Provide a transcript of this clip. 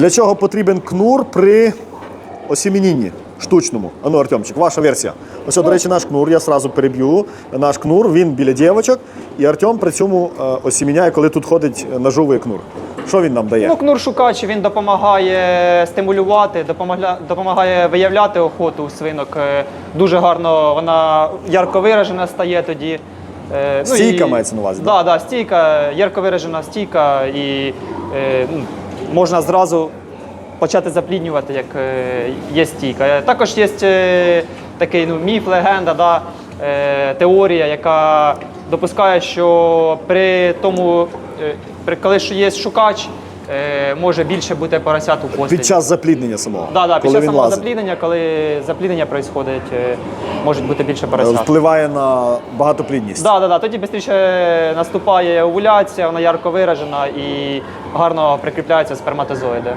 Для чого потрібен кнур при осімінінні штучному? Ану, Артемчик, ваша версія. Ось, до речі, наш кнур, я сразу переб'ю. Наш кнур, він біля дівчаток, і Артем при цьому е, осіміняє, коли тут ходить ножовий кнур. Що він нам дає? Ну, кнур шукач він допомагає стимулювати, допомагає, допомагає виявляти охоту у свинок. Е, Дуже гарно вона ярко виражена стає тоді. Е, Стійка мається на увазі, Так, да, да, стійка, ярко виражена стійка, і ну, можна зразу почати запліднювати, як е, є стійка. Е, Також є е, такий ну, міф, легенда, да, теорія, яка допускає, що при тому, коли є шукач, може більше бути поросят у постелі. Під час запліднення самого. Да, да, під коли час він самого лазить. запліднення, коли запліднення відбувається, може бути більше поросят. Впливає на багатоплідність. Да, да, да. Тоді швидше наступає овуляція, вона ярко виражена і гарно прикріпляються сперматозоїди.